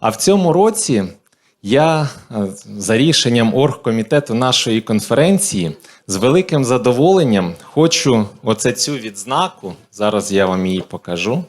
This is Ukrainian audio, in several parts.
А в цьому році я е, за рішенням оргкомітету нашої конференції з великим задоволенням хочу оце цю відзнаку. Зараз я вам її покажу.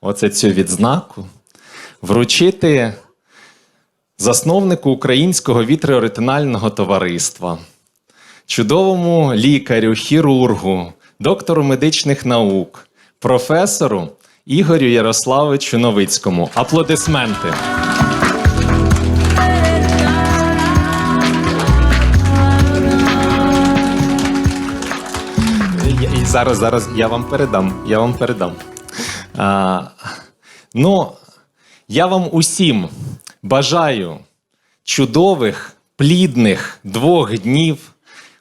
Оце цю відзнаку вручити засновнику Українського вітреоретинального товариства, чудовому лікарю, хірургу, доктору медичних наук, професору Ігорю Ярославовичу Новицькому. Аплодисменти. Зараз, зараз я вам передам. Я вам передам. А, ну, я вам усім бажаю чудових, плідних двох днів,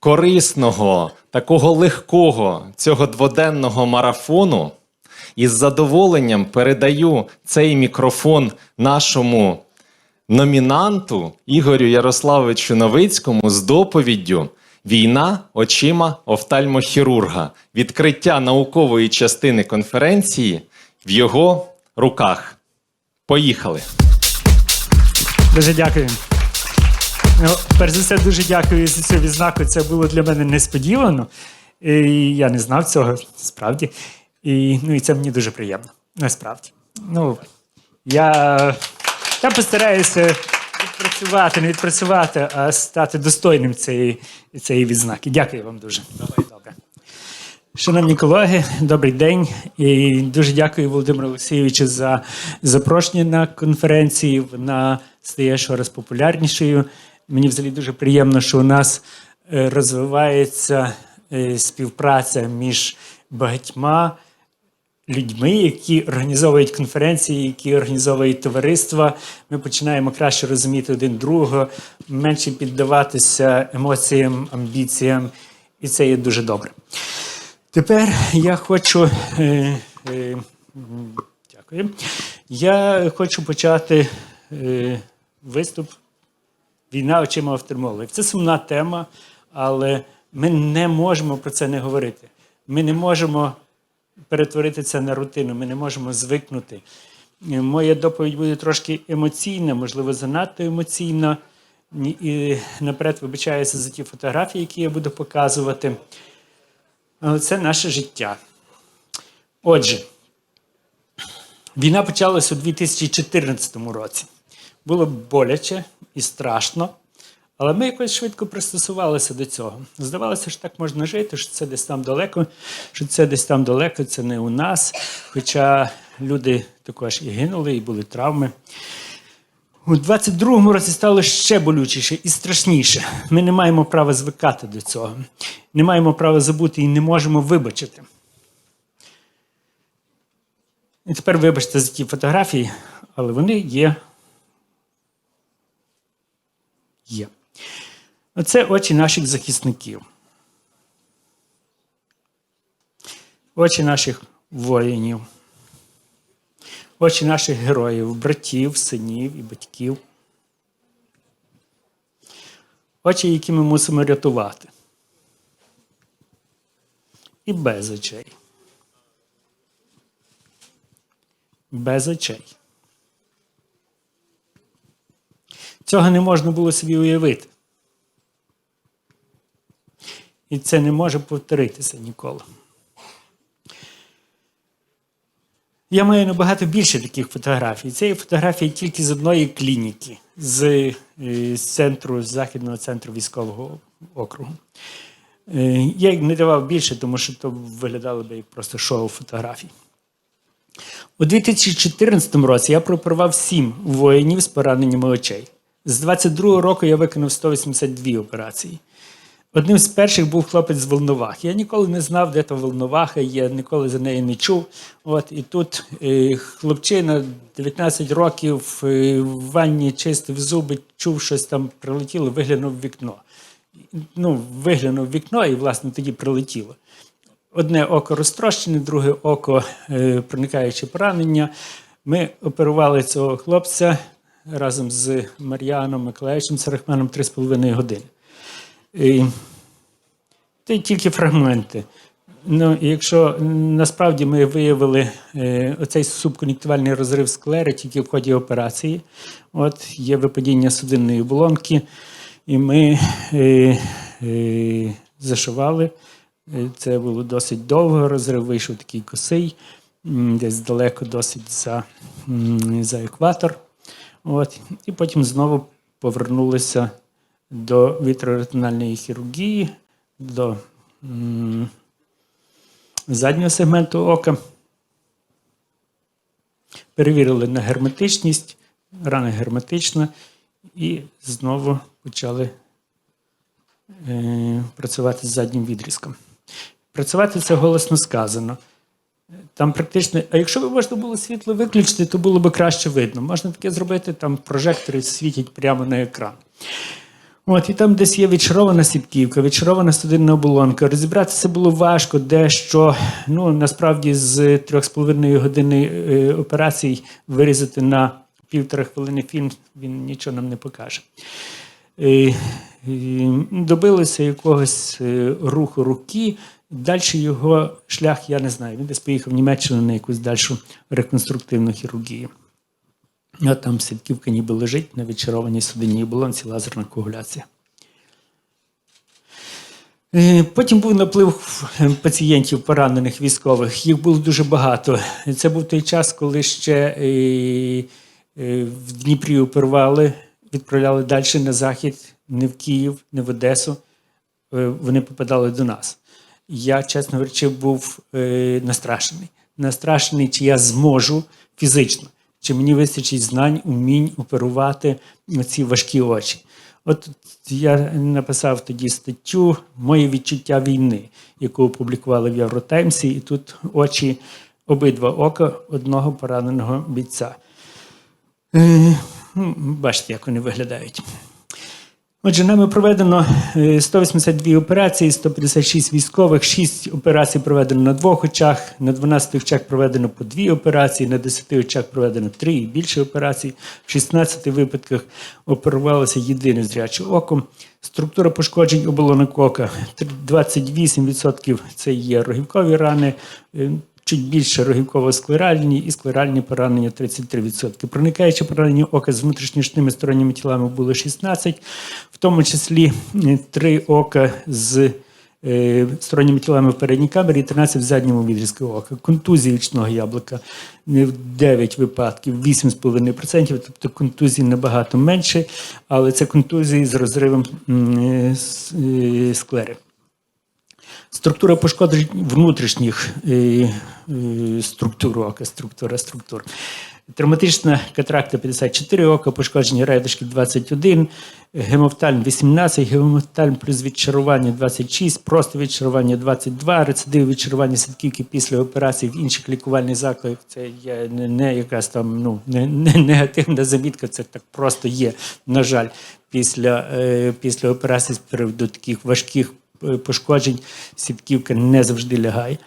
корисного, такого легкого цього дводенного марафону. І з задоволенням передаю цей мікрофон нашому номінанту Ігорю Ярославовичу Новицькому з доповіддю Війна очима офтальмохірурга. Відкриття наукової частини конференції в його руках. Поїхали. Дуже дякую. Ну, перш за все, дуже дякую за цю відзнаку. Це було для мене несподівано. І я не знав цього справді. І, ну, і це мені дуже приємно. Насправді. Ну, я, я постараюся відпрацювати, не відпрацювати, а стати достойним цієї, цієї відзнаки. Дякую вам дуже. Добре. Шановні колеги, добрий день. І дуже дякую Володимиру Олексійовичу за запрошення на конференції. Вона стає щораз популярнішою. Мені взагалі дуже приємно, що у нас е, розвивається е, співпраця між багатьма людьми, які організовують конференції, які організовують товариства. Ми починаємо краще розуміти один другого, менше піддаватися емоціям, амбіціям, і це є дуже добре. Тепер я хочу. Е, е, дякую. Я хочу почати е, виступ Війна очима офтальмологів. Це сумна тема, але ми не можемо про це не говорити. Ми не можемо перетворити це на рутину, ми не можемо звикнути. Е, Моя доповідь буде трошки емоційна, можливо, занадто емоційна. І наперед вибачаюся за ті фотографії, які я буду показувати. Але це наше життя. Отже, війна почалась у 2014 році. Було боляче і страшно, але ми якось швидко пристосувалися до цього. Здавалося, що так можна жити, що це десь там далеко, що це десь там далеко, це не у нас. Хоча люди також і гинули, і були травми. У 22-му році стало ще болючіше і страшніше. Ми не маємо права звикати до цього. Не маємо права забути і не можемо вибачити. І тепер вибачте за ті фотографії, але вони є. Є. Оце очі наших захисників. Очі наших воїнів. Очі наших героїв, братів, синів і батьків. Очі, які ми мусимо рятувати. І без очей. Без очей. Цього не можна було собі уявити. І це не може повторитися ніколи. Я маю набагато більше таких фотографій. Це є фотографії тільки з одної клініки, з, е, центру, з Західного центру військового округу. Е, Я їх не давав більше, тому що то виглядало би як просто шоу фотографій. У 2014 році я прооперував сім воїнів з пораненнями очей. З 22 року я виконав 182 операції. Одним з перших був хлопець з Волновах. Я ніколи не знав, де та Волноваха, я ніколи за неї не чув. От, і тут е, хлопчина 19 років е, в ванні чистив зуби, чув щось там прилетіло, виглянув вікно. Ну, виглянув вікно і, власне, тоді прилетіло. Одне око розтрощене, друге око е, проникаюче поранення. Ми оперували цього хлопця разом з Мар'яном Миколаївичем Сарахманом 3,5 години. І Це тільки фрагменти. Ну, якщо насправді ми виявили е, оцей субкон'юнктивальний розрив склери тільки в ході операції, от є випадіння судинної оболонки, і ми е, е, зашивали. Е, Це було досить довго. Розрив вийшов такий косий, десь далеко досить за, за екватор. От. І потім знову повернулися до вітроретинальної хірургії, до заднього сегменту ока. Перевірили на герметичність, рана герметична, і знову почали е, працювати з заднім відрізком. Працювати це голосно сказано. Там практично, а якщо б можна було світло виключити, то було б краще видно. Можна таке зробити, там прожектори світять прямо на екран. От, і там десь є відшарована сітківка, відшарована судинна оболонка. Розібратися було важко, дещо ну, насправді з 3,5 години е, операцій вирізати на півтора хвилини фільм, він нічого нам не покаже. Е, е, Добилися якогось е, руху руки. Далі його шлях я не знаю. Він десь поїхав в Німеччину на якусь дальшу реконструктивну хірургію. А там сітківка ніби лежить на відчарованій судинній оболонці лазерна коагуляція. Е, Потім був наплив пацієнтів поранених військових. Їх було дуже багато. Це був той час, коли ще е, е, в Дніпрі оперували, відправляли далі на захід, не в Київ, не в Одесу. Вони попадали до нас. Я, чесно говорячи, був настрашений. Настрашений, чи я зможу фізично, чи мені вистачить знань, умінь оперувати ці важкі очі. От я написав тоді статтю Моє відчуття війни, яку опублікували в Євротаймсі, і тут очі обидва ока одного пораненого бійця. Е, ну, Бачите, як вони виглядають. Отже, нами проведено е, 182 операції, 156 військових, 6 операцій проведено на двох очах, на 12 очах проведено по 2 операції, на 10 очах проведено 3 і більше операцій. В 16 випадках оперувалося єдине зряче око. Структура пошкоджень оболонок ока 28% це є рогівкові рани. Е, Чуть більше рогівково-склеральні і склеральні поранення 33%. Проникаючи поранення ока з внутрішньошними сторонніми тілами було 16, в тому числі 3 ока з е, сторонніми тілами в передній камері і 13 в задньому відрізку ока. Контузії очного яблука в 9 випадків, 8,5%, тобто контузії набагато менше, але це контузії з розривом е, е, склери. Структура пошкоджень внутрішніх е, е, структур ока, структура структур. Травматична катракта 54 ока, пошкодження райдушки 21, гемофтальм 18, гемофтальм плюс відчарування 26, просто відчарування 22, рецидив відчарування сітківки після операції в інших лікувальних закладах. Це є не, якась там ну, не, не негативна замітка, це так просто є, на жаль, після, е, після операції з приводу таких важких пошкоджень сітківка не завжди лягає.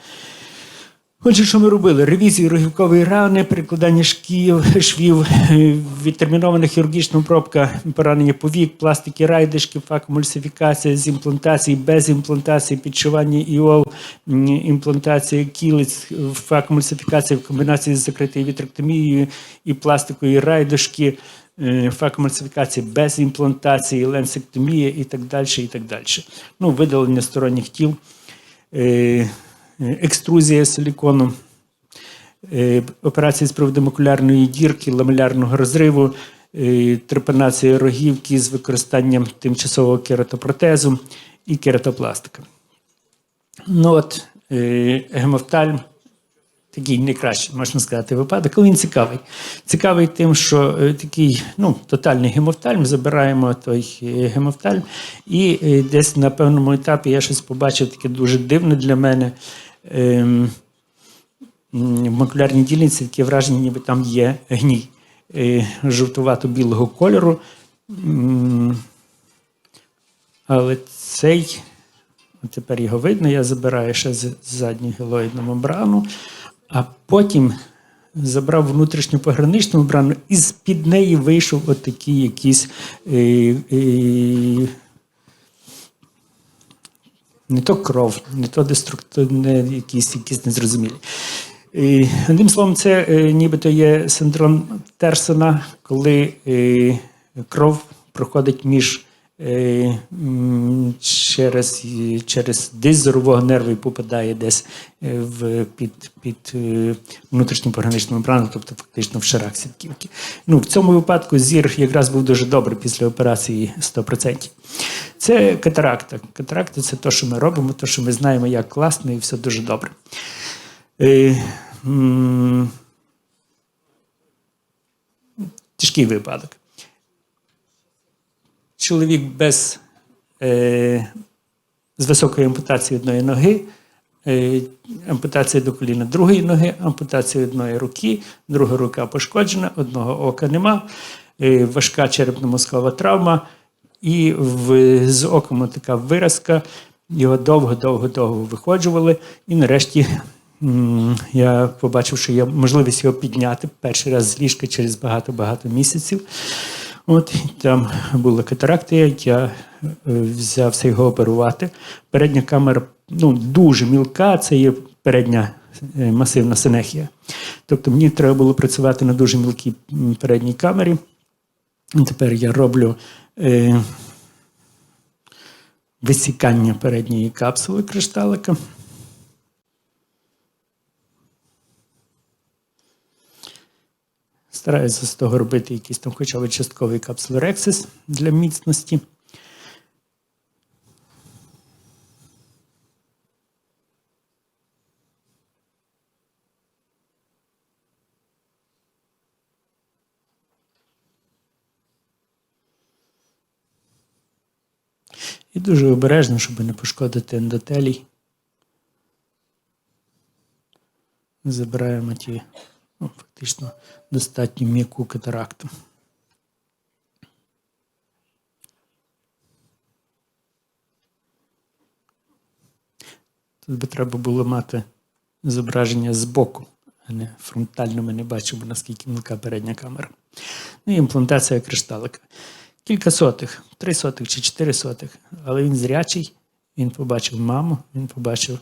Отже, що ми робили? Ревізію рогівкової рани, перекладання шків, швів, е, відтермінована хірургічна обробка, поранення повік, пластики райдишки, факомульсифікація з імплантації, без імплантації, підшивання іол, імплантація кілиць, факомульсифікація в комбінації з закритою вітректомією і пластикою райдишки, е, факомульсифікація без імплантації, ленсектомія і так далі. і так далі. Ну, видалення сторонніх тіл. Е, екструзія силікону, е, операція з приводу макулярної дірки, ламелярного розриву, е, трепанація рогівки з використанням тимчасового кератопротезу і кератопластика. Ну от, е, гемофтальм такий найкращий, можна сказати, випадок, але він цікавий. Цікавий тим, що е, такий ну, тотальний гемофтальм, забираємо той е, гемофтальм, і е, десь на певному етапі я щось побачив таке дуже дивне для мене. Ем, в макулярній дільниці таке враження, ніби там є гній жовтувато-білого кольору. Але цей, тепер його видно, я забираю ще з задню гелоїдну мембрану, а потім забрав внутрішню пограничну мембрану, і з-під неї вийшов отакий якийсь е, е, не то кров, не то деструктивне, якісь, якісь незрозумілі. І, одним словом, це е, нібито є синдром Терсона, коли е, кров проходить між е, через, через десь зорового нерву і попадає десь е, в, під, під е, внутрішню пограничну мембрану, тобто фактично в шарах сітківки. Ну, в цьому випадку зір якраз був дуже добрий після операції 100%. Це катаракта. Катаракта це те, що ми робимо, те, що ми знаємо, як класно, і все дуже добре. Е, Тяжкий випадок. Чоловік без е, з високою ампутацією одної ноги, е, ампутація до коліна другої ноги, ампутація одної руки, друга рука пошкоджена, одного ока нема, е, важка черепно-мозкова травма, і в, з оком така виразка. Його довго-довго-довго виходжували, і нарешті я побачив, що є можливість його підняти перший раз з ліжка через багато-багато місяців. От там була катаракта, я е, взявся його оперувати. Передня камера ну, дуже мілка, це є передня е, масивна синехія. Тобто мені треба було працювати на дуже мілкій передній камері. Тепер я роблю е, висікання передньої капсули кришталика. Стараюся з того робити якийсь там хоча б частковий капсулорексис для міцності. І дуже обережно, щоб не пошкодити ендотелій. Забираємо ті ну, фактично достатньо м'яку катаракту. Тут би треба було мати зображення збоку, а не фронтально ми не бачимо, наскільки мілка передня камера. Ну і імплантація кришталика. Кілька сотих, три сотих чи чотири сотих. Але він зрячий, він побачив маму, він побачив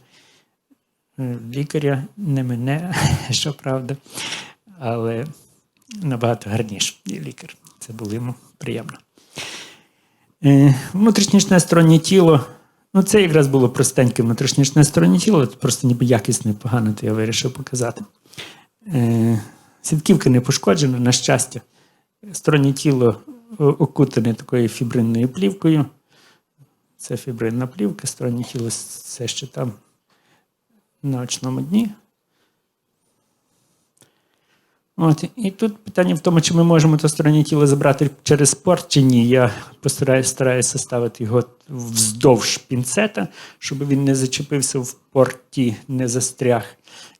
лікаря, не мене, що правда, але набагато гарніше лікар. Це було йому приємно. Е, Внутрішнє стороннє тіло. Ну, це якраз було простеньке внутрішнє стороннє тіло, просто ніби якісне, погано, то я вирішив показати. Е, Сітківка не пошкоджена, на щастя. Стороннє тіло окутане такою фібринною плівкою. Це фібринна плівка, стороннє тіло все ще там на очному дні. От, і тут питання в тому, чи ми можемо то стороннє тіло забрати через порт чи ні. Я постараюся стараюся ставити його вздовж пінцета, щоб він не зачепився в порті, не застряг.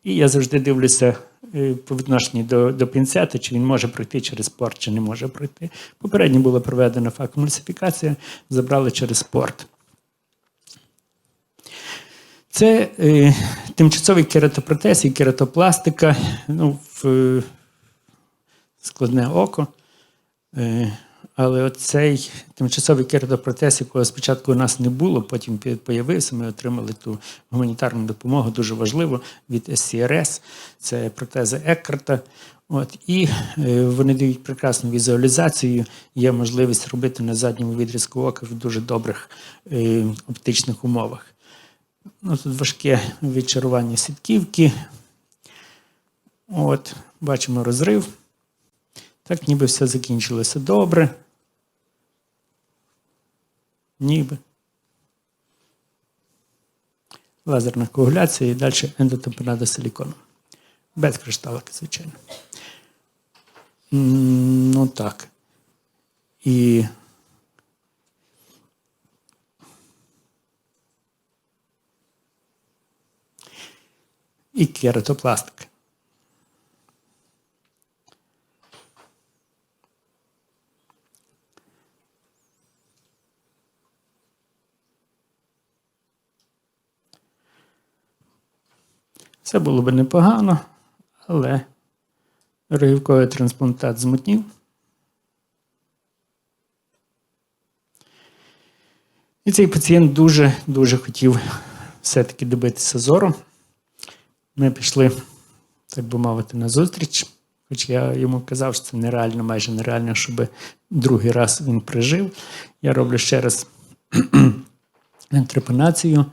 І я завжди дивлюся е, по відношенню до, до пінцета, чи він може пройти через порт, чи не може пройти. Попередньо була проведена факомульсифікація, забрали через порт. Це е, тимчасовий кератопротез і кератопластика. Ну, в, е, складне око. Е, але оцей тимчасовий кератопротез, якого спочатку у нас не було, потім появився. Ми отримали ту гуманітарну допомогу, дуже важливо, від SCRS. Це протези Еккарта. От, і е, вони дають прекрасну візуалізацію. Є можливість робити на задньому відрізку ока в дуже добрих е, оптичних умовах. Ну, тут важке відчарування сітківки. От, бачимо розрив. Так, ніби все закінчилося добре. Ніби. Лазерна коагуляція і далі ендотампонада силікону. Без кришталика, звичайно. Ну так. І і кератопластика. Це було б непогано, але рогівковий трансплантат змутнів. І цей пацієнт дуже-дуже хотів все-таки добитися зору. Ми пішли, так би мовити, на зустріч. Хоч я йому казав, що це нереально, майже нереально, щоб другий раз він прижив. Я роблю ще раз трепанацію.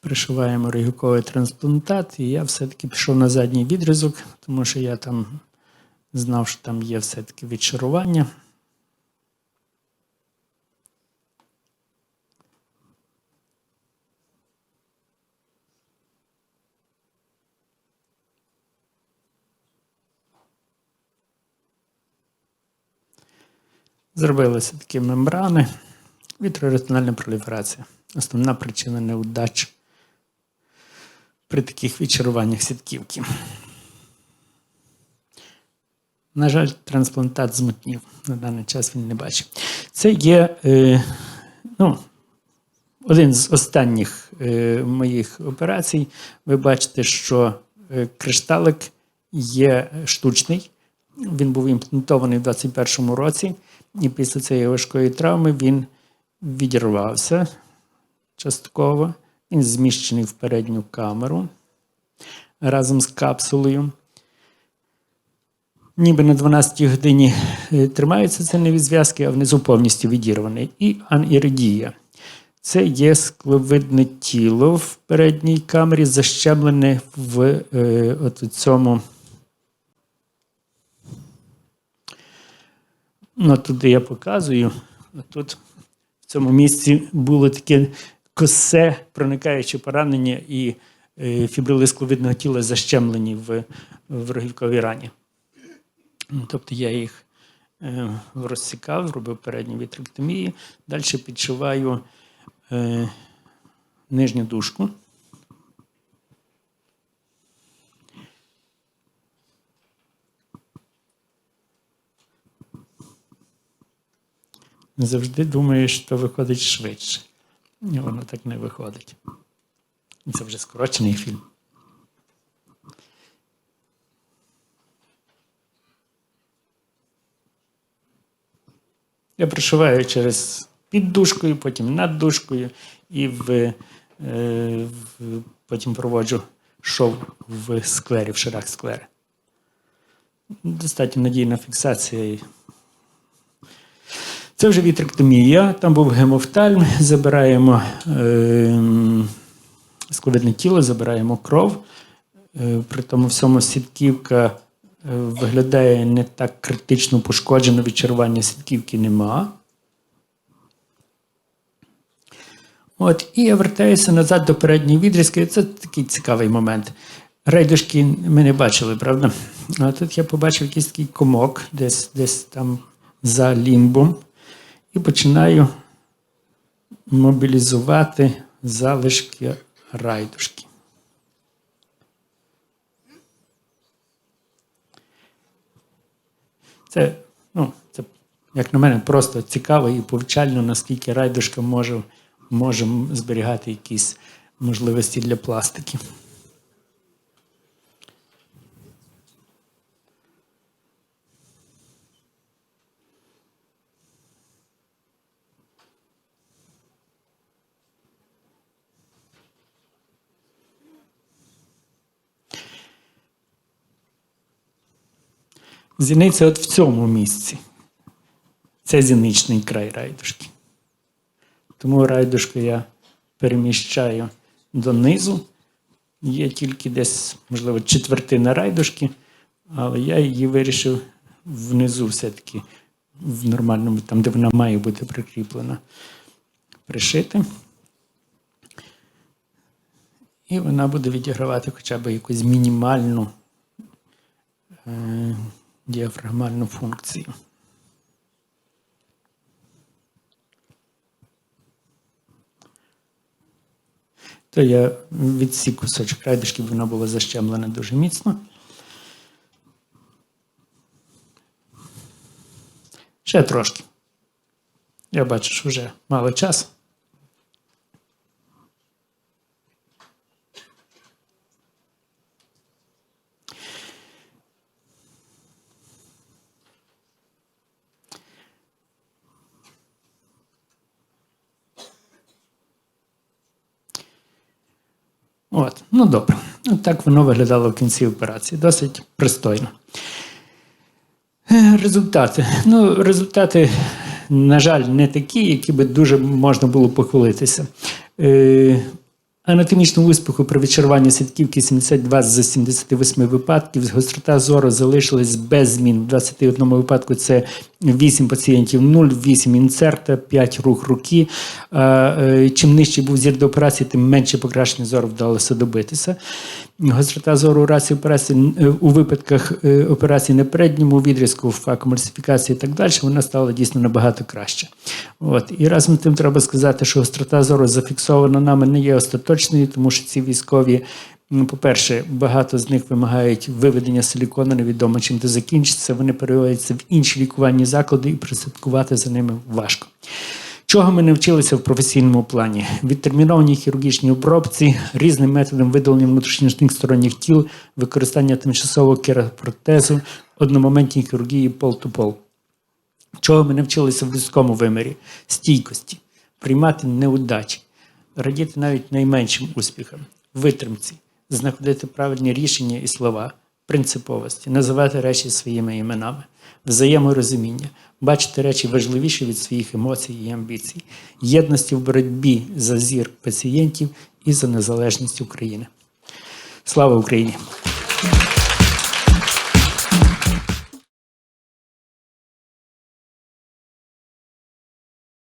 Пришиваємо регюковий трансплантат, і я все-таки пішов на задній відрізок, тому що я там знав, що там є все-таки відшарування. Зробилися такі мембрани. Вітроретинальна проліферація. Основна причина неудач при таких відчаруваннях сітківки. На жаль, трансплантат змутнів. На даний час він не бачить. Це є е, ну, один з останніх е, моїх операцій. Ви бачите, що е, кришталик є штучний. Він був імплантований в 2021 році, і після цієї важкої травми він відірвався частково. Він зміщений в передню камеру разом з капсулою. Ніби на 12 годині е, тримаються ці зв'язки, а внизу повністю відірваний. І аніридія. Це є скловидне тіло в передній камері, защемлене в е, от цьому. Ну, туди я показую. Тут в цьому місці було таке косе, проникаюче поранення і е, фібрили скловидного тіла защемлені в, рогівковій рані. Ну, Тобто я їх е, розсікав, робив передню вітректомію, далі підшиваю е, нижню дужку. Завжди думаю, що виходить швидше. І воно так не виходить. Це вже скорочений фільм. Я пришиваю через під дужкою, потім над дужкою і в, е, в, потім проводжу шов в склері, в шарах склери. Достатньо надійна фіксація. Це вже вітректомія, там був гемофтальм, забираємо е, скловидне тіло, забираємо кров. Е, при тому всьому сітківка е, виглядає не так критично пошкоджена, відчарування сітківки нема. От, і я вертаюся назад до передньої відрізки. Це такий цікавий момент. Рейдушки ми не бачили, правда? А тут я побачив якийсь такий комок, десь, десь там за лімбом, і починаю мобілізувати залишки райдушки. Це, ну, це, як на мене, просто цікаво і повчально, наскільки райдушка може, може зберігати якісь можливості для пластики. Зіниця от в цьому місці. Це зіничний край райдушки. Тому райдушку я переміщаю донизу. Є тільки десь, можливо, четвертина райдушки, але я її вирішив внизу все-таки, в нормальному, там, де вона має бути прикріплена, пришити. І вона буде відігравати хоча б якусь мінімальну. Е діафрагмальну функцію. То я відсік кусочок райдушки, бо вона була защемлена дуже міцно. Ще трошки. Я бачу, що вже мало часу. От, ну добре. От так воно виглядало в кінці операції. Досить пристойно. Е, Результати. Ну, результати, на жаль, не такі, які би дуже можна було похвалитися. Анатомічного успіху при відчаруванні сітківки 72 з 78 випадків. Гострота зору залишилась без змін. В 21 випадку це 8 пацієнтів 0, 8 інцерта, 5 рух руки. Е, Чим нижчий був зір до операції, тим менше покращення зору вдалося добитися. Гострота зору у разі операції е, у випадках е, операції на передньому відрізку, факомульсифікації і так далі, вона стала дійсно набагато краще. От. І разом з тим треба сказати, що гострота зору зафіксована нами не є остаточною, тому що ці військові, по-перше, багато з них вимагають виведення силікону, невідомо чим це закінчиться. Вони переводяться в інші лікувальні заклади і прослідкувати за ними важко. Чого ми навчилися в професійному плані? Відтермінованій хірургічній обробці, різним методом видалення внутрішніх сторонніх тіл, використання тимчасового керопротезу, одномоментній хірургії пол-ту-пол. Чого ми навчилися в людському вимірі? Стійкості, приймати неудачі, радіти навіть найменшим успіхам, витримці, знаходити правильні рішення і слова, принциповості, називати речі своїми іменами, взаєморозуміння, бачити речі важливіші від своїх емоцій і амбіцій, єдності в боротьбі за зір пацієнтів і за незалежність України. Слава Україні!